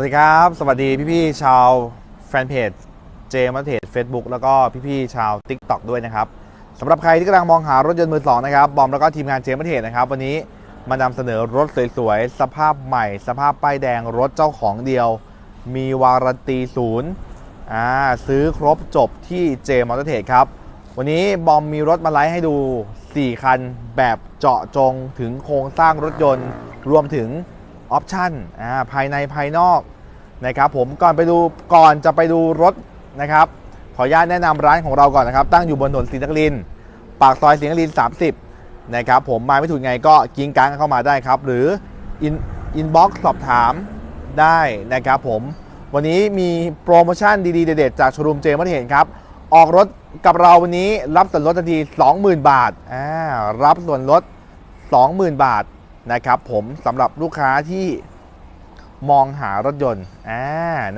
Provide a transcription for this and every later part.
วัสดีครับ สวัสดีพี่ๆชาวแฟนเพจเจมัตเทจเฟซบุ๊กแล้วก็พี่ๆชาว Tik t o อกด้วยนะครับสำหรับใครที่กำลังมองหารถยนต์มือสองนะครับ บอมแล้วก็ทีมงานเจมัตเทจนะครับ วันนี้มานำเสนอรถสวยๆ สภาพใหม่ สภาพป้ายแดงรถเจ้าของเดียว มีวารันตีศูนย์อ่าซื้อครบจบที่เจมอเตอร์เทรดครับ วันนี้บอมมีรถมาไลฟ์ให้ดู 4 คันแบบเจาะจงถึงโครงสร้างรถยนต์ รวมถึงออปชั่นอ่าภายในภายนอก นะครับผมก่อนไปดูก่อนจะไปดูรถนะครับขออนุญาตแนะนำร้านของเราก่อนนะครับ ตั้งอยู่บนถนนศรีนครินปากซอยศรีนคริน30นะครับผมมาไม่ถูกไงก็กิ้งกังเข้ามาได้ครับ หรืออินอินบ็อกซ์สอบถามได้นะครับผมวันนี้มีโปรโมชั่นดีๆ เด็ดๆจากชรูมเจมส์เห็นครับ ออกรถกับเราวันนี้รับส่วนลดทันที 20,000 บาทอ่ารับส่วนลด 20,000 บาทนะครับผมสำหรับลูกค้าที่ มองหารถยนต์อ่า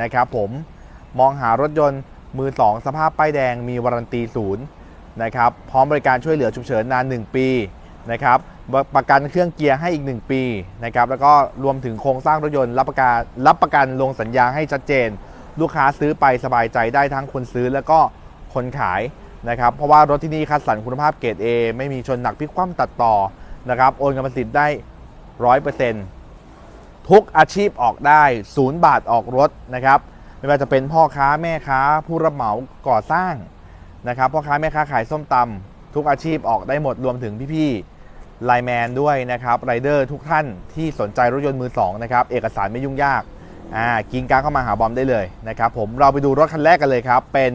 นะครับผมมองหารถยนต์มือ 2 สภาพป้ายแดงมีวารันตีศูนย์นะครับพร้อมบริการช่วยเหลือฉุกเฉินนาน 1 ปีนะครับประกันเครื่องเกียร์ให้อีก 1 ปีนะครับแล้วก็รวมถึงโครงสร้างรถยนต์รับประกันรับประกันลงสัญญาให้ชัดเจน ลูกค้าซื้อไปสบายใจได้ทั้งคนซื้อแล้วก็คนขายนะครับเพราะว่ารถที่นี่คัดสรรคุณภาพเกรด A ไม่มีชนหนักพลิกคว่ำตัดต่อนะครับโอนกรรมสิทธิ์ได้ร้อยเปอร์เซ็นต์ ทุกอาชีพออกได้ศูนย์บาทออกรถนะครับ ไม่ว่าจะเป็นพ่อค้าแม่ค้า ผู้รับเหมาก่อสร้างนะครับพ่อค้าแม่ค้าขายส้มตำทุกอาชีพออกได้หมดรวมถึงพี่ๆไลแมนด้วยนะครับไรเดอร์ทุกท่านที่สนใจรถยนต์มือสองนะครับเอกสารไม่ยุ่งยากอ่ากินการเข้ามาหาบอมได้เลยนะครับผมเราไปดูรถคันแรกกันเลยครับ เป็น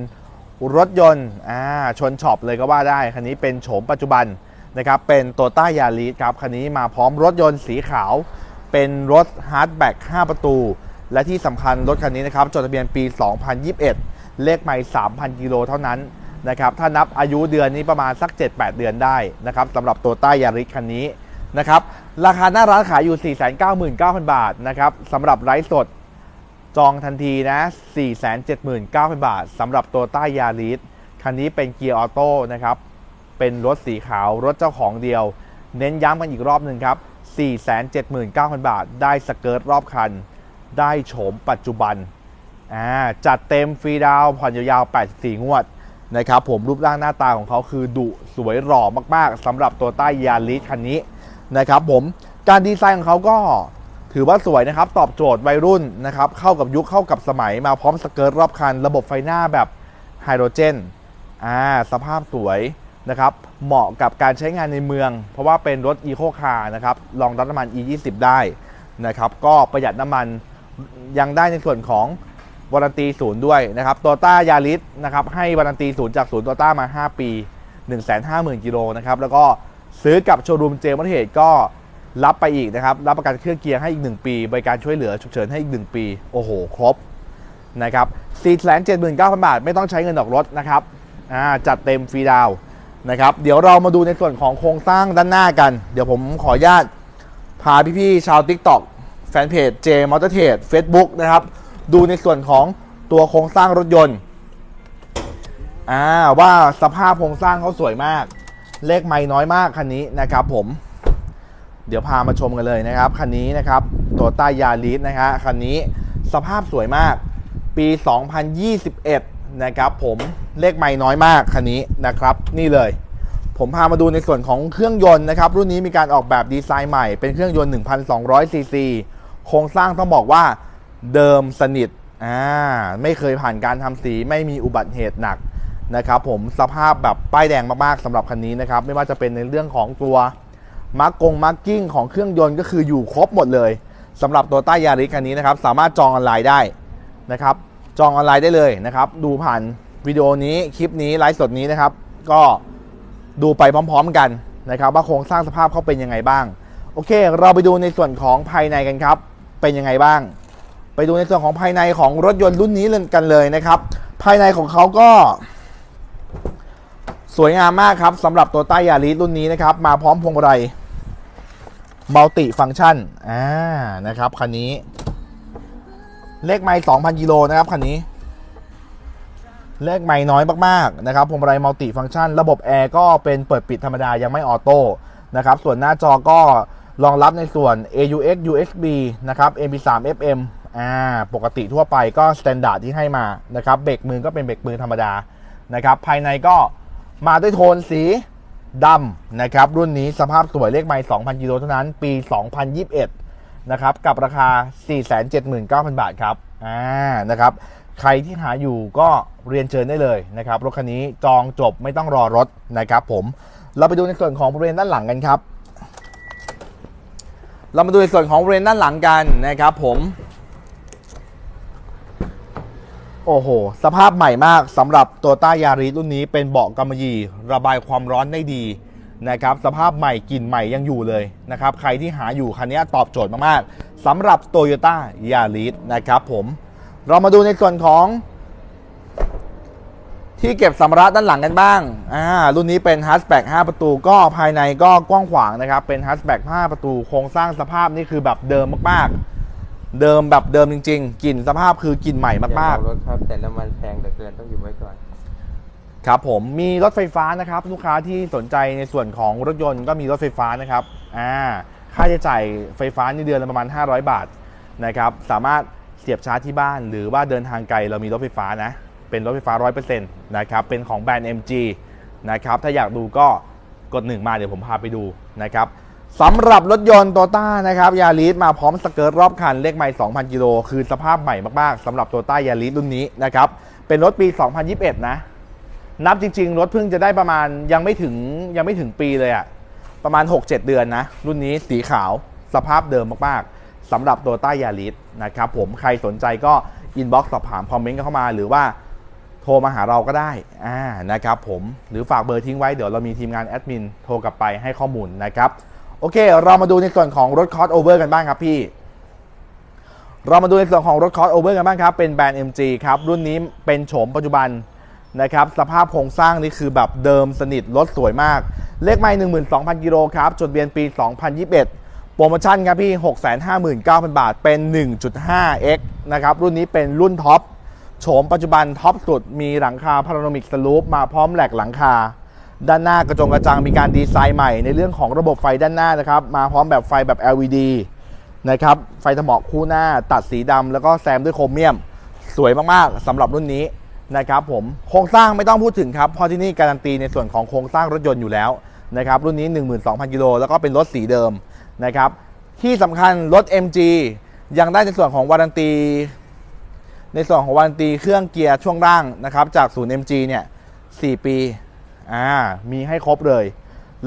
รถยนต์อ่าชนช็อปเลยก็ว่าได้ คันนี้เป็นโฉมปัจจุบันนะครับเป็นโตต้ายาริสครับคันนี้มาพร้อมรถยนต์สีขาว เป็นรถฮาร์ดแบ็ก5ประตู และที่สำคัญรถคันนี้นะครับจดทะเบียนปี 2021 เลขไม่ 3,000 กิโลเท่านั้นนะครับถ้านับอายุเดือนนี้ประมาณสัก 7-8 เดือนได้นะครับสำหรับตัวต้ายาริสคันนี้นะครับราคาหน้าร้านขายอยู่ 499,000 บาทนะครับสำหรับไร้สดจองทันทีนะ 479,000 บาทสำหรับตัวต้ายาริสคันนี้เป็นเกียร์ออโต้นะครับเป็นรถสีขาวรถเจ้าของเดียว เน้นย้ำกันอีกรอบหนึ่งครับ 479,000 บาท ได้สเกิร์ตรอบคัน ได้โฉมปัจจุบัน จัดเต็มฟรีดาวผ่อนยาวๆ 84 งวดนะครับผมรูปร่างหน้าตาของเขาคือดุสวยหล่อมากๆสำหรับตัวใต้ยาริสคันนี้นะครับผมการดีไซน์ของเขาก็ถือว่าสวยนะครับ ตอบโจทย์วัยรุ่นนะครับเข้ากับยุคเข้ากับสมัยมาพร้อมสเกิร์ตรอบคัน ระบบไฟหน้าแบบไฮโดรเจนอ่าสภาพสวย นะครับเหมาะกับการใช้งานในเมือง เพราะว่าเป็นรถอีโคคาร์นะครับรองรับน้ำมัน E20 ได้นะครับก็ประหยัดน้ำมันยังได้ในส่วนของวารันตีศูนย์ด้วยนะครับโตต้ายาริสนะครับให้วารันตีศูนย์จากศูนย์โตต้ามา 5 ปี 150,000กิโลนะครับแล้วก็ซื้อกับโชว์รูมเจมส์เทศก็รับไปอีกนะครับ รับประกันเครื่องเกียร์ให้อีก 1 ปี บริการช่วยเหลือฉุกเฉินให้อีก 1 ปี โอ้โห ครบนะครับ479,000 บาท ไม่ต้องใช้เงินออกรถนะครับจัดเต็มฟรีดาว นะครับ เดี๋ยวเรามาดูในส่วนของโครงสร้างด้านหน้ากัน เดี๋ยวผมขออนุญาตพาพี่ๆชาว TikTok แฟนเพจ J Motor Trade Facebook นะครับ ดูในส่วนของตัวโครงสร้างรถยนต์อ่าว่าสภาพโครงสร้างเขาสวยมาก เลขไม่น้อยมากคันนี้นะครับผม เดี๋ยวพามาชมกันเลยนะครับ คันนี้นะครับตัวต้ายาริสนะฮะคันนี้สภาพสวยมาก ปี 2021 นะครับผมเลขไม่น้อยมากคันนี้นะครับ นี่เลย ผมพามาดูในส่วนของเครื่องยนต์นะครับ รุ่นนี้มีการออกแบบดีไซน์ใหม่เป็นเครื่องยนต์ 1,200 ซีซีโครงสร้างต้องบอกว่าเดิมสนิทอ่าไม่เคยผ่านการทำสีไม่มีอุบัติเหตุหนักนะครับผมสภาพแบบป้ายแดงมากๆสำหรับคันนี้นะครับ ไม่ว่าจะเป็นในเรื่องของตัวมาร์กกงมาร์กกิ้งของเครื่องยนต์ก็คืออยู่ครบหมดเลยสำหรับตัวต้ายาริสคันนี้นะครับ สามารถจองออนไลน์ได้นะครับ จองออนไลน์ได้เลยนะครับ ดูผ่านวิดีโอนี้คลิปนี้ไลฟ์สดนี้นะครับ ก็ดูไปพร้อม ๆกันนะครับ ว่าโครงสร้างสภาพเขาเป็นยังไงบ้าง โอเค เราไปดูในส่วนของภายในกันครับ เป็นยังไงบ้าง ไปดูในส่วนของภายในของรถยนต์รุ่นนี้กันเลยนะครับ ภายในของเขาก็ สวยงามมากครับสำหรับตัวต้ายาริสรุ่นนี้นะครับ มาพร้อมพวงมาลัยมัลติฟังก์ชันอ่านะครับคันนี้ เลขไมล์2,000กิโลนะครับคันนี้ เลขไมล์น้อยมากๆนะครับพวงมาลัยมัลติฟังก์ชัน ระบบแอร์ก็เป็นเปิดปิดธรรมดายังไม่ออโต้นะครับส่วนหน้าจอก็รองรับในส่วน AUX USB นะครับ MP3 FM อ่าปกติทั่วไปก็สแตนดาร์ดที่ให้มานะครับเบรกมือก็เป็นเบรกมือธรรมดานะครับภายในก็มาด้วยโทนสีดำนะครับรุ่นนี้สภาพสวยเลขไมล์2,000กิโลเท่านั้น ปี 2021 นะครับกับราคา 479,000 บาทครับอ่านะครับใครที่หาอยู่ก็เรียนเชิญได้เลยนะครับรถคันนี้จองจบไม่ต้องรอรถนะครับผมเราไปดูในส่วนของบริเวณด้านหลังกันครับ เรามาดูในส่วนของบริเวณด้านหลังกันนะครับผมโอ้โห สภาพใหม่มากสำหรับตัวต้ายาริสรุ่นนี้เป็นเบาะกำมะหยี่ระบายความร้อนได้ดี นะครับสภาพใหม่กลิ่นใหม่ยังอยู่เลยนะครับใครที่หาอยู่คันนี้ตอบโจทย์มากๆสำหรับโตโยต้ายาริสนะครับผมเรามาดูในส่วนของ ที่เก็บสัมภาระด้านหลังกันบ้างอ่ารุ่นนี้เป็นฮัสแบ็ก5ประตูก็ภายในก็กว้างขวางนะครับ เป็นฮัสแบ็ก5ประตูโครงสร้างสภาพนี่คือแบบเดิมมากๆ เดิมแบบเดิมจริง ๆกลิ่นสภาพคือกลิ่นใหม่มากรถครับแต่น้ำมันแพงเหลือเกินต้องอยู่ไว้ก่อน ครับผมมีรถไฟฟ้านะครับ ลูกค้าที่สนใจในส่วนของรถยนต์ก็มีรถไฟฟ้านะครับอ่าค่าใช้จ่ายไฟฟ้าในเดือนละประมาณ 500 บาทนะครับสามารถเสียบชาร์จที่บ้าน หรือว่าเดินทางไกลเรามีรถไฟฟ้านะเป็นรถไฟฟ้า 100%นะครับเป็นของแบรนด์ MG นะครับถ้าอยากดูก็กดหนึ่งมาเดี๋ยวผมพาไปดูนะครับสำหรับรถยนต์โตต้านะครับยาริสมาพร้อมสเกิร์ตรอบคันเลขไมล์2,000 กิโล คือสภาพใหม่มากๆสำหรับโตต้ายาริสรุ่นนี้นะครับเป็นรถปี 2021 นะ นับจริง ๆ รถเพิ่งจะได้ประมาณยังไม่ถึงยังไม่ถึงปีเลยอะประมาณ 6-7 เดือนนะ รุ่นนี้สีขาวสภาพเดิมมากๆสำหรับโตต้ายาริสนะครับผมใครสนใจก็อินบ็อกซ์สอบถามคอมเมนต์กันเข้ามา หรือว่าโทรมาหาเราก็ได้อ่านะครับผมหรือฝากเบอร์ทิ้งไว้เดี๋ยวเรามีทีมงานแอดมินโทรกลับไปให้ข้อมูลนะครับโอเค เรามาดูในส่วนของรถคอร์สโอเวอร์กันบ้างครับพี่เรามาดูในส่วนของรถคอร์สโอเวอร์กันบ้างครับ เป็นแบรนด์ MG ครับ รุ่นนี้เป็นโฉมปัจจุบัน นะครับสภาพโครงสร้างนี่คือแบบเดิมสนิทรถสวยมาก เลขไมล์12,000 กิโลครับจดเบียนปี 2021 โปรโมชั่นครับพี่ 659,000 บาทเป็น 1.5x นะครับรุ่นนี้เป็นรุ่นท็อปโฉมปัจจุบันท็อปสุดมีหลังคาพาราโนมิกสลูปมาพร้อมแหลกหลังคา ด้านหน้ากระจงกระจังมีการดีไซน์ใหม่ในเรื่องของระบบไฟด้านหน้านะครับมาพร้อมแบบไฟแบบ LED นะครับไฟถมอกคู่หน้าตัดสีดำแล้วก็แซมด้วยโครเมียม สวยมากๆสำหรับรุ่นนี้ นะครับผมโครงสร้างไม่ต้องพูดถึงครับเพราะที่นี่การันตีในส่วนของโครงสร้างรถยนต์อยู่แล้วนะครับรุ่นนี้ 12,000 กิโลแล้วก็เป็นรถสีเดิมนะครับที่สำคัญรถ MG ยังได้ในส่วนของวารันตี ในส่วนของวารันตีเครื่องเกียร์ช่วงล่างนะครับจากศูนย์ MG เนี่ย4ปีอ่ามีให้ครบเลย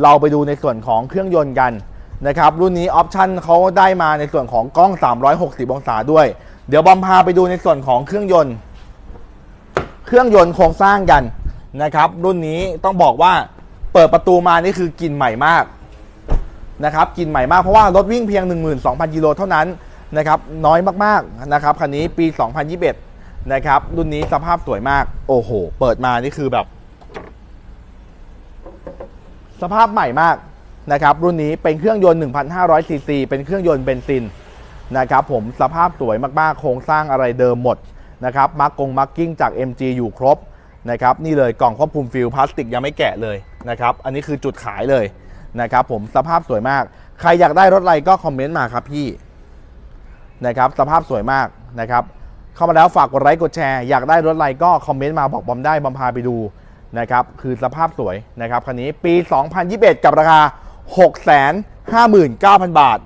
เราไปดูในส่วนของเครื่องยนต์กันนะครับรุ่นนี้ออปชั่นเขาได้มาในส่วนของกล้อง 360 องศาด้วย เดี๋ยวบอมพาไปดูในส่วนของเครื่องยนต์ เครื่องยนต์โครงสร้างกันนะครับ รุ่นนี้ต้องบอกว่าเปิดประตูมานี่คือกลิ่นใหม่มากนะครับกลิ่นใหม่มากเพราะว่ารถวิ่งเพียง 12,000กิโลเท่านั้นนะครับน้อยมากๆนะครับคันนี้ปี 2021 นะครับรุ่นนี้สภาพสวยมาก โอ้โห เปิดมานี่คือแบบ สภาพใหม่มากนะครับรุ่นนี้เป็นเครื่องยนต์1,500ซีซีเป็นเครื่องยนต์เบนซินนะครับผมสภาพสวยมากๆ โครงสร้างอะไรเดิมหมด นะครับมาร์กงมาร์กิ้งจาก MG อยู่ครบนะครับนี่เลยกล่องควบคุมฟิลพลาสติกยังไม่แกะเลยนะครับอันนี้คือจุดขายเลยนะครับผมสภาพสวยมาก ใครอยากได้รถอะไรก็คอมเมนต์มาครับพี่นะครับสภาพสวยมากนะครับเข้ามาแล้วฝากกดไลค์กดแชร์อยากได้รถอะไรก็คอมเมนต์มาบอกบอมได้บอมพาไปดูนะครับคือสภาพสวยนะครับคันนี้ปี 2021 กับราคา 659,000 บาท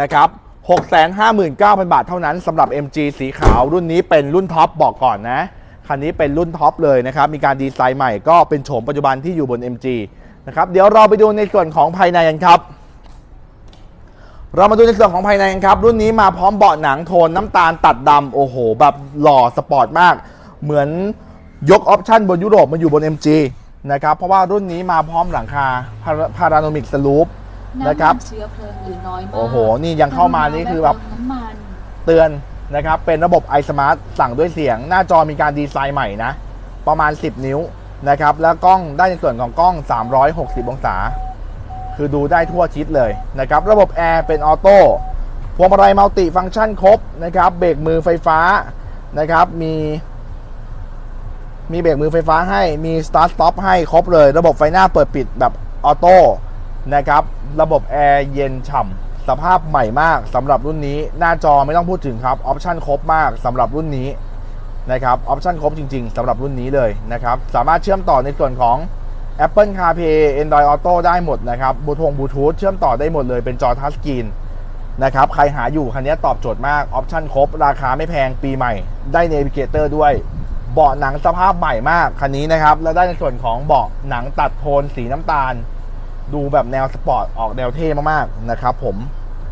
นะครับ 659,000 บาทเท่านั้นสำหรับ MG สีขาวรุ่นนี้เป็นรุ่นท็อปบอกก่อนนะ คันนี้เป็นรุ่นท็อปเลยนะครับ มีการดีไซน์ใหม่ก็เป็นโฉมปัจจุบันที่อยู่บน MG นะครับ เดี๋ยวเราไปดูในส่วนของภายในกันครับ เรามาดูในส่วนของภายในกันครับ รุ่นนี้มาพร้อมเบาะหนังโทนน้ำตาลตัดดำโอ้โห แบบหล่อสปอร์ตมาก เหมือนยกออปชั่นบนยุโรปมาอยู่บน MG นะครับ เพราะว่ารุ่นนี้มาพร้อมหลังคาพาราโนมิกสลูป นะครับำมัเชื้อเพลิงหรือน้อยมากโอ้โห นี่ยังเข้ามานี่คือแบบน้ำมันเตือนนะครับ เป็นระบบ iSmart สั่งด้วยเสียง หน้าจอมีการดีไซน์ใหม่นะ ประมาณ 10 นิ้วนะครับ แล้วกล้องได้ในส่วนของกล้อง 360 องศา คือดูได้ทั่วทิศเลยนะครับ ระบบแอร์เป็นออโต้พวงมาลัยมัลติฟังก์ชันครบนะครับ เบรกมือไฟฟ้านะครับ มี มีเบรกมือไฟฟ้าให้ มี Start Stop ให้ครบเลย ระบบไฟหน้าเปิดปิดแบบออโต้ นะครับ ระบบแอร์เย็นฉ่ำสภาพใหม่มากสำหรับรุ่นนี้ หน้าจอไม่ต้องพูดถึงครับออปชั่นครบมากสำหรับรุ่นนี้นะครับออปชั่นครบจริง ๆสำหรับรุ่นนี้เลยนะครับ สามารถเชื่อมต่อในส่วนของ Apple CarPlay Android Auto ได้หมดนะครับบูทูธบลูทูธเชื่อมต่อได้หมดเลยเป็นจอทัชสกรีนนะครับ ใครหาอยู่คันนี้ตอบโจทย์มาก ออปชั่นครบ ราคาไม่แพงปีใหม่ ได้เนวิเกเตอร์ด้วย เบาะหนังสภาพใหม่มาก คันนี้นะครับ แล้วได้ในส่วนของเบาะหนังตัดโทนสีน้ำตาล ดูแบบแนวสปอร์ตออกแนวเท่มากๆนะครับผม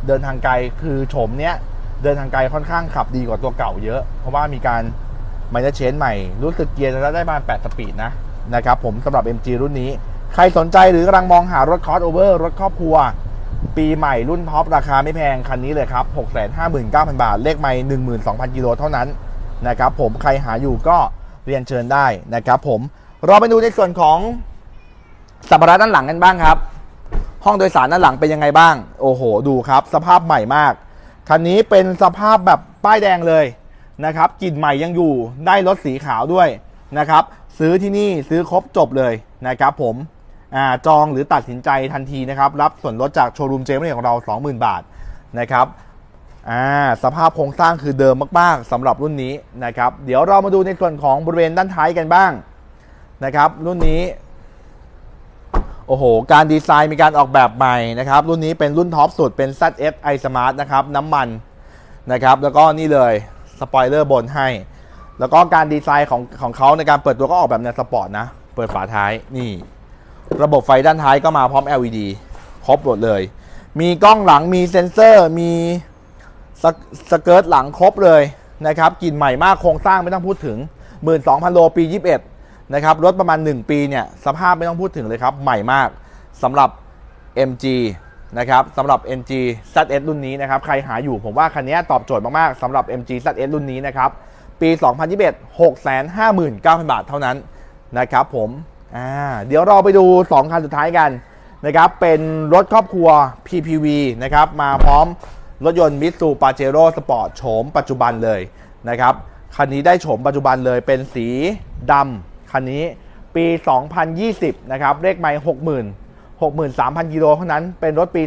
เดินทางไกลคือโฉมเนี้ยเดินทางไกลค่อนข้างขับดีกว่าตัวเก่าเยอะ เพราะว่ามีการไมเนเชนใหม่ รู้สึกเกียร์จะได้มาณ8สปีดนะนะครับผมสำหรับ MG รุ่นนี้ ใครสนใจหรือกำลังมองหารถคอสโอเวอร์รถครอบครัว ปีใหม่รุ่นท็อปราคาไม่แพง คันนี้เลยครับ 659,000 บาท เลขไม่12,000 กิโลเท่านั้นนะครับผมใครหาอยู่ก็เรียนเชิญได้นะครับผมเราไปดูในส่วนของ สัมภาระด้านหลังกันบ้างครับ ห้องโดยสารด้านหลังเป็นยังไงบ้าง โอ้โห ดูครับ สภาพใหม่มาก คันนี้เป็นสภาพแบบป้ายแดงเลยนะครับกลิ่นใหม่ยังอยู่ได้รถสีขาวด้วยนะครับ ซื้อที่นี่ซื้อครบจบเลยนะครับผมอจองหรือตัดสินใจทันทีนะครับ รับส่วนลดจากโชว์รูมเจมส์ของเรา 20,000 บาทนะครับสภาพโครงสร้างคือเดิมมากๆสำหรับรุ่นนี้นะครับ เดี๋ยวเรามาดูในส่วนของบริเวณด้านท้ายกันบ้างนะครับ รุ่นนี้ โอ้โห การดีไซน์มีการออกแบบใหม่นะครับ รุ่นนี้เป็นรุ่นท็อปสุดเป็น ZF i Smart นะครับ น้ำมันนะครับ แล้วก็นี่เลยสปอยเลอร์บนให้ แล้วก็การดีไซน์ของของเขาในการเปิดตัวก็ออกแบบแนวสปอร์ตนะ เปิดฝาท้ายนี่ ระบบไฟด้านท้ายก็มาพร้อม LED ครบหมดเลย มีกล้องหลังมีเซ็นเซอร์มีสสเกิร์ตหลังครบเลยนะครับกลิ่นใหม่มากโครงสร้างไม่ต้องพูดถึง 12,000โลปี 21 นะครับรถประมาณ 1 ปีเนี่ยสภาพไม่ต้องพูดถึงเลยครับ ใหม่มากสำหรับ MG นะครับสำหรับ MG ZS รุ่นนี้นะครับ ใครหาอยู่ผมว่าคันนี้ตอบโจทย์มากๆสำหรับ MG ZS รุ่นนี้นะครับ ปี 2021 659,000 บาทเท่านั้นนะครับผมอ่าเดี๋ยวเราไปดู 2 คันสุดท้ายกันนะครับเป็นรถครอบครัว PPV นะครับมาพร้อมรถยนต์มิตซูปาเจโร่สปอร์ตโฉมปัจจุบันเลยนะครับคันนี้ได้โฉมปัจจุบันเลยเป็นสีดำ คันนี้ปี 2020 นะครับ เลขไมล์60,000 63,000 กิโลเท่านั้น เป็นรถปี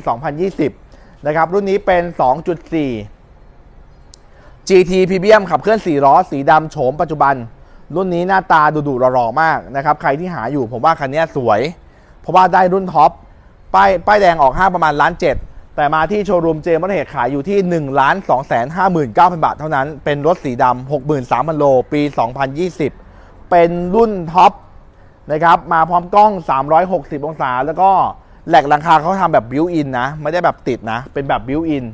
2020 นะครับ รุ่นนี้เป็น 2.4 GT Premium ขับเคลื่อน 4 ล้อ สีดำโฉมปัจจุบัน รุ่นนี้หน้าตาดุดุหล่อๆ มากนะครับ ใครที่หาอยู่ผมว่าคันนี้สวย เพราะว่าได้รุ่นท็อป ป้ายป้ายแดงออกห้างประมาณล้านเจ็ดแต่มาที่โชว์รูมเจมส์มอเตอร์เฮดขายอยู่ที่ 1,259,000 บาทเท่านั้น เป็นรถสีดำ 63,000 โล ปี 2020 เป็นรุ่นท็อปนะครับมาพร้อมกล้อง 360 องศา แล้วก็แหลกหลังคาเขาทำแบบบิวอินนะ ไม่ได้แบบติดนะ เป็นแบบบิวอิน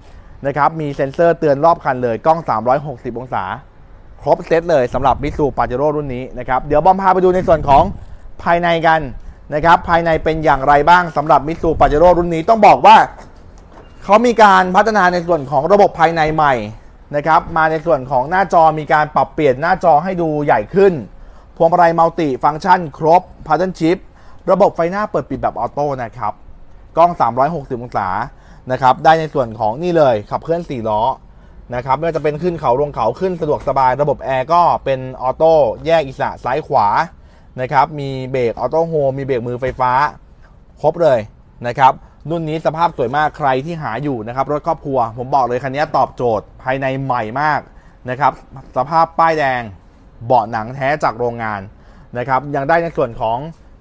นะครับมีเซ็นเซอร์เตือนรอบคันเลยกล้อง 360 องศา ครบเซตเลยสำหรับมิสูปาเจโร่รุ่นนี้นะครับเดี๋ยวบอมพาไปดูในส่วนของภายในกันนะครับภายในเป็นอย่างไรบ้างสำหรับมิสูปาเจโร่รุ่นนี้ต้องบอกว่าเขามีการพัฒนาในส่วนของระบบภายในใหม่นะครับมาในส่วนของหน้าจอมีการปรับเปลี่ยนหน้าจอให้ดูใหญ่ขึ้น พวงมาลัยมัลติฟังก์ชันครบพั t เ r n นชิ p ระบบไฟหน้าเปิดปิดแบบออโต้นะครับ กล้อง 360 องศานะครับ ได้ในส่วนของนี่เลยขับเคลื่อน 4 ล้อนะครับไม่ว่าจะเป็นขึ้นเขาลงเขาขึ้นสะดวกสบาย ระบบแอร์ก็เป็นออโต้แยกอิสระซ้ายขวานะครับ มีเบรกออโต้โฮมีเบรกมือไฟฟ้า ครบเลยนะครับ รุ่นนี้สภาพสวยมากใครที่หาอยู่นะครับ รถครอบครัว ผมบอกเลยคันนี้ตอบโจทย์ภายในใหม่มากนะครับ สภาพป้ายแดง เบาะหนังแท้จากโรงงานนะครับยังได้ในส่วนของ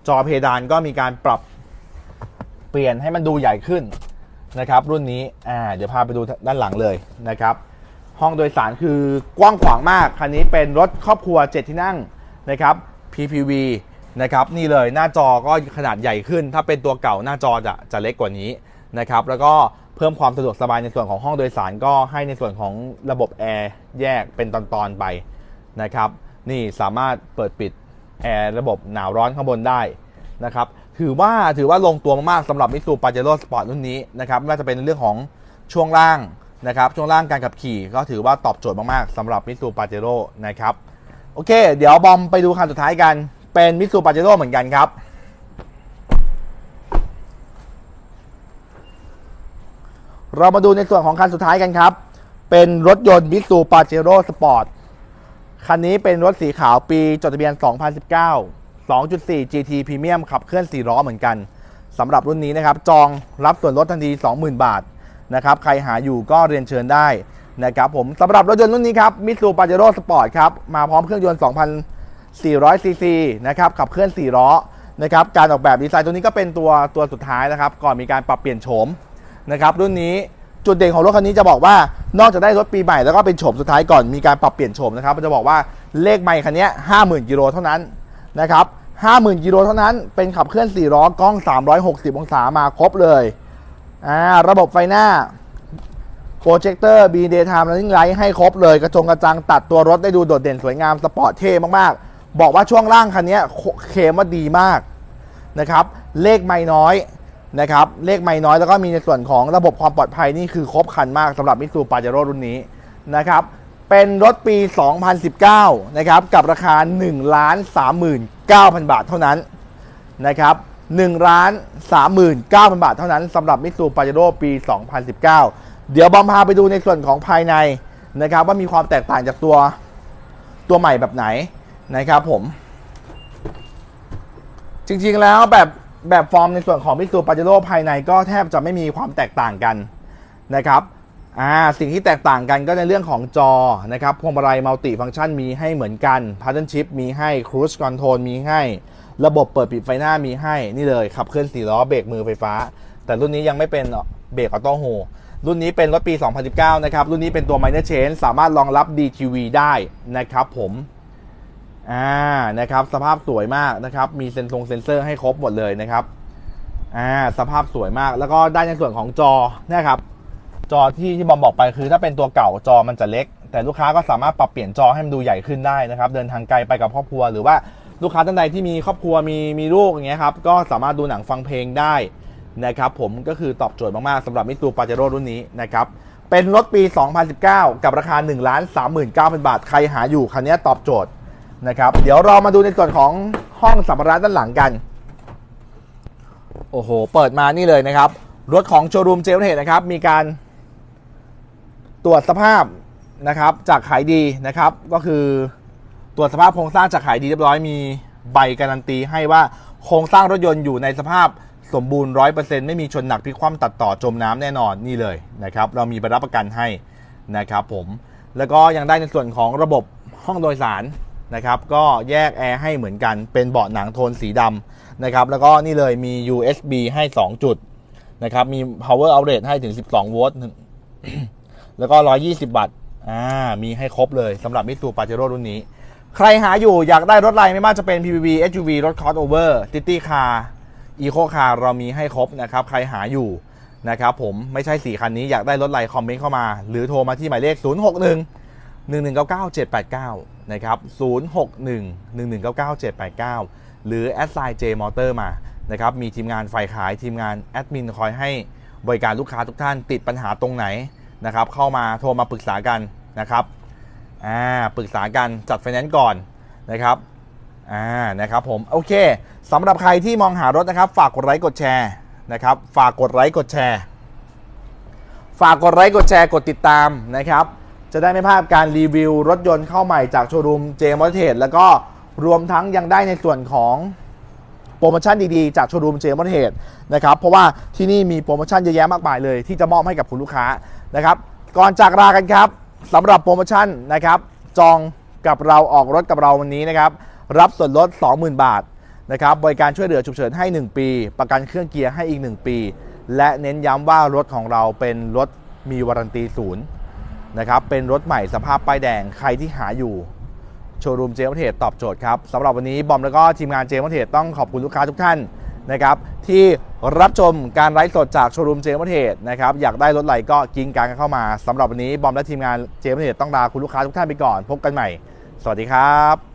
จอเพดานก็มีการปรับเปลี่ยนให้มันดูใหญ่ขึ้นนะครับ รุ่นนี้อ่าเดี๋ยวพาไปดูด้านหลังเลยนะครับ ห้องโดยสารคือกว้างขวางมาก คันนี้เป็นรถครอบครัว 7 ที่นั่งนะครับ PPV นะครับนี่เลยหน้าจอก็ขนาดใหญ่ขึ้น ถ้าเป็นตัวเก่าหน้าจอจะจะเล็กกว่านี้นะครับ แล้วก็เพิ่มความสะดวกสบายในส่วนของห้องโดยสารก็ให้ในส่วนของระบบแอร์แยกเป็นตอนๆไปนะครับ นี่สามารถเปิดปิดแอร์ระบบหนาวร้อนข้างบนได้นะครับถือว่าถือว่าลงตัวมากๆสำหรับมิสูปาเจโร่สปอร์ตรุ่นนี้นะครับไม่ว่าจะเป็นเรื่องของช่วงล่างนะครับช่วงล่างการขับขี่ก็ถือว่าตอบโจทย์มากๆสำหรับมิสูปาเจโร่นะครับโอเค เดี๋ยวบอมไปดูคันสุดท้ายกันเป็นมิสูปาเจโร่เหมือนกันครับเรามาดูในส่วนของคันสุดท้ายกันครับ เป็นรถยนต์มิสูปาเจโร่สปอร์ต คันนี้เป็นรถสีขาวปีจดทะเบียน 2019 2.4 GT Premium ขับเคลื่อน 4 ล้อเหมือนกันสำหรับรุ่นนี้นะครับ จองรับส่วนลดทันที 20,000 บาทนะครับ ใครหาอยู่ก็เรียนเชิญได้นะครับผมสำหรับรถยนต์รุ่นนี้ครับมิสูปาเจโร่สปอร์ตครับ มาพร้อมเครื่องยนต์ 2,400 ซีซีนะครับ ขับเคลื่อน 4 ล้อนะครับ การออกแบบดีไซน์ตัวนี้ก็เป็นตัวตัวสุดท้ายนะครับ ก่อนมีการปรับเปลี่ยนโฉมนะครับ รุ่นนี้ จุดเด่นของรถคันนี้จะบอกว่านอกจากได้รถปีใหม่แล้วก็เป็นโฉมสุดท้ายก่อนมีการปรับเปลี่ยนโฉมนะครับมันจะบอกว่าเลขใหม่คันนี้50,000กิโลเท่านั้นนะครับ50,000กิโลเท่านั้นเป็นขับเคลื่อน4ล้อกล้อง 360 องศามาครบเลยอ่าระบบไฟหน้าโปรเจคเตอร์ B Daytime Running Light ให้ครบเลยกระจงกระจังตัดตัวรถได้ดูโดดเด่นสวยงามสปอร์ตเท่มากๆ บอกว่าช่วงล่างคันนี้เคมว่าดีมากนะครับ เลขไม่น้อย นะครับเลขไม่น้อยแล้วก็มีในส่วนของระบบความปลอดภัยนี่คือครบครันมากสำหรับมิสูปาเจโร่รุ่นนี้นะครับเป็นรถปี 2019 นะครับกับราคา 1 3 9 0 0 0 บาทเท่านั้นนะครับ1ล้าน39,000 บาทเท่านั้นสำหรับมิสูปาเจโร่ปี 2019 เดี๋ยวบอมพาไปดูในส่วนของภายในนะครับว่ามีความแตกต่างจากตัวตัวใหม่แบบไหนนะครับผม จริงๆแล้วแบบ แบบฟอร์มในส่วนของมิสูปาเจโร่ภายในก็แทบจะไม่มีความแตกต่างกันนะครับอ่าสิ่งที่แตกต่างกันก็ในเรื่องของจอนะครับพวงมาลัยมัลติฟังก์ชันมีให้เหมือนกันพาร์ทเนอร์ชิพมีให้ครู i คอนโทรลมีให้ ระบบเปิดปิดไฟหน้ามีให้นี่เลยขับเคลื่อนสี่ล้อเบรกมือไฟฟ้า แต่รุ่นนี้ยังไม่เป็นเบรกออโต้โฮรุ่นนี้เป็นรถปี 2019 นะครับ รุ่นนี้เป็นตัว Minor Change สามารถรองรับ DTV ได้นะครับผม อ่านะครับสภาพสวยมากนะครับมีเซนซงเซนเซอร์ให้ครบหมดเลยนะครับอ่าสภาพสวยมากแล้วก็ได้ในส่วนของจอนะครับจอที่ที่บอมบอกไปคือถ้าเป็นตัวเก่าจอมันจะเล็ก แต่ลูกค้าก็สามารถปรับเปลี่ยนจอให้มันดูใหญ่ขึ้นได้นะครับ เดินทางไกลไปกับครอบครัว หรือว่าลูกค้าท่านใดที่มีครอบครัวมีมีลูกอย่างเงี้ยครับก็สามารถดูหนังฟังเพลงได้นะครับผมก็คือตอบโจทย์มากๆสำหรับมิตูปาเจโร่รุ่นนี้นะครับเป็นรถปี 2019 กับราคา 1 3 9 0 0 0 บาท ใครหาอยู่คันนี้ตอบโจทย์ นะครับ เดี๋ยวเรามาดูในส่วนของห้องสัมภาระด้านหลังกัน โอ้โห เปิดมานี่เลยนะครับ รถของโชว์รูมเจลเทนะครับ มีการตรวจสภาพนะครับ จากขายดีนะครับ ก็คือตรวจสภาพโครงสร้างจากขายดีเรียบร้อยมีใบการันตีให้ว่าโครงสร้างรถยนต์อยู่ในสภาพสมบูรณ์ร้อยเปอร์เซ็นต์ไม่มีชนหนักพิคว่ำตัดต่อจมน้ำแน่นอนนี่เลยนะครับ เรามีใบรับประกันให้นะครับผมแล้วก็ยังได้ในส่วนของระบบห้องโดยสาร นะครับก็แยกแอร์ให้เหมือนกันเป็นเบาะหนังโทนสีดำนะครับแล้วก็นี่เลยมี USB ให้ 2 จุดนะครับมี power outlet ให้ถึง 12 โวลต์แล้วก็ 120 วัตต์อ่ามีให้ครบเลยสำหรับมิสูปาเจโร่รุ่นนี้ ใครหาอยู่อยากได้รถอะไรไม่ว่าจะเป็น PPV SUV รถ crossover City Car Eco Car เรามีให้ครบนะครับใครหาอยู่นะครับผมไม่ใช่ 4 คันนี้อยากได้รถอะไรคอมเมนต์เข้ามา หรือโทรมาที่หมายเลข 061 1199 789 นะครับ061 1199 789 หรือแอดไซน์ J Motor มานะครับมีทีมงานฝ่ายขายทีมงานแอดมินคอยให้บริการลูกค้าทุกท่านติดปัญหาตรงไหนนะครับเข้ามาโทรมาปรึกษากันนะครับอ่าปรึกษากันจัดไฟแนนซ์ก่อนนะครับอ่านะครับผมโอเคสำหรับใครที่มองหารถนะครับ ฝากกดไลค์กดแชร์นะครับฝากกดไลค์กดแชร์ ฝากกดไลค์กดแชร์กดติดตามนะครับ จะได้ไม่พลาดการรีวิวรถยนต์เข้าใหม่จากโชว์รูมเจมอเทสแล้วก็รวมทั้งยังได้ในส่วนของโปรโมชั่นดีๆ จากโชว์รูมเจมอเทสนะครับ เพราะว่าที่นี่มีโปรโมชั่นเยอะแยะมากมายเลย ที่จะมอบให้กับคุณลูกค้านะครับ ก่อนจากลากันครับสำหรับโปรโมชั่นนะครับ จองกับเราออกรถกับเราวันนี้นะครับ รับส่วนลด 20,000 บาทนะครับบริการช่วยเหลือฉุกเฉินให้ 1 ปี ประกันเครื่องเกียร์ให้อีก 1 ปี และเน้นย้ำว่ารถของเราเป็นรถมีวารันตีศูนย์ นะครับเป็นรถใหม่สภาพป้ายแดงใครที่หาอยู่โชว์รูมเจมส์เทสตอบโจทย์ครับสำหรับวันนี้บอมแล้วก็ทีมงานเจมส์เทสต้องขอบคุณลูกค้าทุกท่านนะครับที่รับชมการไลฟ์สดจากโชว์รูมเจมส์เทสนะครับอยากได้รถไหลก็กินการกันเข้ามาสำหรับวันนี้บอมและทีมงานเจมส์เทสต้องลาคุณลูกค้าทุกท่านไปก่อน พบกันใหม่ สวัสดีครับ